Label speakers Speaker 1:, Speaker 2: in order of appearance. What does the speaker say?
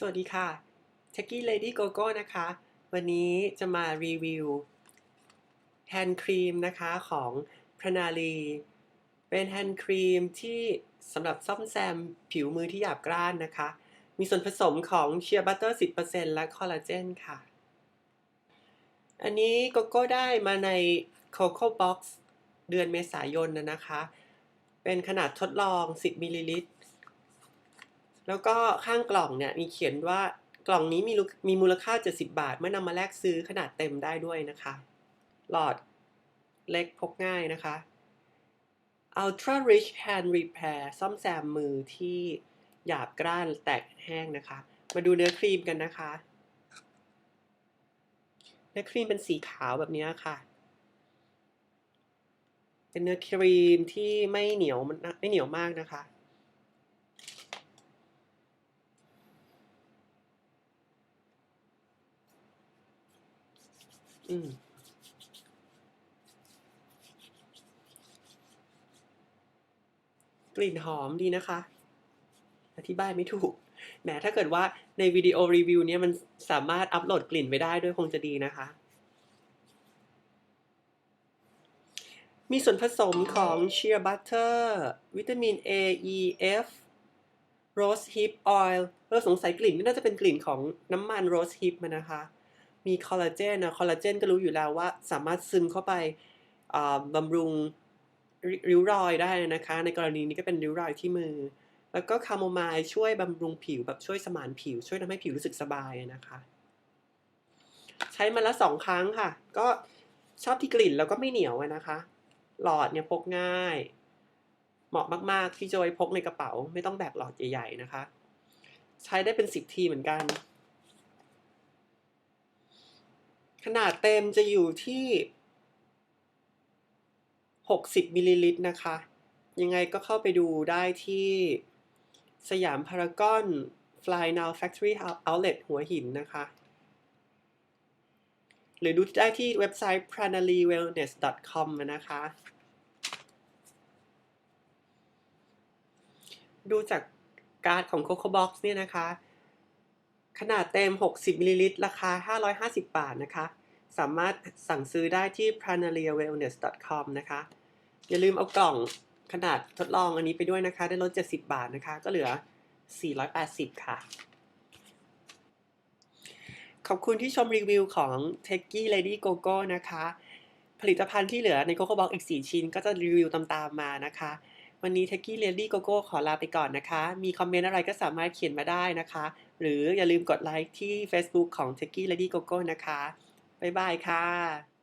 Speaker 1: สวัสดีค่ะ t e c h i e Lady Gogo นะคะ วันนี้จะมารีวิวแฮนด์ครีมนะคะของพรนาลีเป็นแฮนด์ครีมที่สำหรับซ่อมแซมผิวมือที่หยาบกร้านนะคะ มีส่วนผสมของเชียร์บัตเตอร์ 10%และคอลลาเจนค่ะ อันนี้โกโก้ได้มาใน Coco Box เดือนเมษายนนะนะคะ เป็นขนาดทดลอง 10มิลลิลิตร แล้วก็ข้างกล่องเนี่ยมีเขียนว่ากล่องนี้มีมีมูลค่า 70 บาท เมื่อนำมาแลกซื้อขนาดเต็มได้ด้วยนะคะ หลอดเล็กพกง่ายนะคะ Ultra Rich Hand Repair ซ่อมแซมมือที่หยาบกร้านแตกแห้งนะคะ มาดูเนื้อครีมกันนะคะ เนื้อครีมเป็นสีขาวแบบนี้ค่ะ เป็นเนื้อครีมที่ไม่เหนียวไม่เหนียวมากนะคะ อืมกลิ่นหอมดีนะคะ อธิบายไม่ถูกแหมถ้าเกิดว่าในวิดีโอรีวิวเนี้ยมันสามารถอัปโหลดกลิ่นไปได้ด้วยคงจะดีนะคะ มีส่วนผสมของ Shea Butter วิตามิน A E F Rose Hip Oil เราสงสัยกลิ่นนี่น่าจะเป็นกลิ่นของน้ำมัน Rose Hip มันนะคะ มีคอลลาเจนนะคอลลาเจนก็รู้อยู่แล้วว่าสามารถซึมเข้าไปบำรุงริ้วรอยได้นะคะ ในกรณีนี้ก็เป็นริ้วรอยที่มือ แล้วก็คาโมไมล์ช่วยบำรุงผิวแบบช่วยสมานผิว ช่วยทำให้ผิวรู้สึกสบายนะคะ ใช้มาแล้วสองครั้งค่ะ ก็ชอบที่กลิ่นแล้วก็ไม่เหนียวนะคะ หลอดเนี่ยพกง่าย เหมาะมาก ๆ ที่จะไว้พกในกระเป๋า ไม่ต้องแบกหลอดใหญ่ ๆ นะคะ ใช้ได้เป็นสิบทีเหมือนกัน ขนาดเต็มจะอยู่ที่ 60มิลลิลิตรนะคะ ยังไงก็เข้าไปดูได้ที่สยามพารากอน Fly Now Factory Outlet หัวหินนะคะ หรือดูได้ที่เว็บไซต์ pranalywellness.com นะคะ ดูจากการ์ดของ Coco Box เนี่ยนะคะ ขนาดเต็ม 60มิลลิลิตรราคา 550 บาทนะคะ สามารถสั่งซื้อได้ที่ pranaliawellness.com นะคะ อย่าลืมเอากล่องขนาดทดลองอันนี้ไปด้วยนะคะ ได้ลด 70 บาทนะคะ ก็เหลือ 480 ค่ะ ขอบคุณที่ชมรีวิวของ t e c h i e Lady Gogo นะคะ ผลิตภัณฑ์ที่เหลือใน Coco Box อีก 4 ชิ้น ก็จะรีวิวตามๆมานะคะ วันนี้ t e c h i e Lady Gogo ขอลาไปก่อนนะคะ มีคอมเมนต์อะไรก็สามารถเขียนมาได้นะคะ หรืออย่าลืมกดไลค์ที่ Facebook ของ t e c h i e Lady Gogo นะคะ บ๊ายบายค่ะ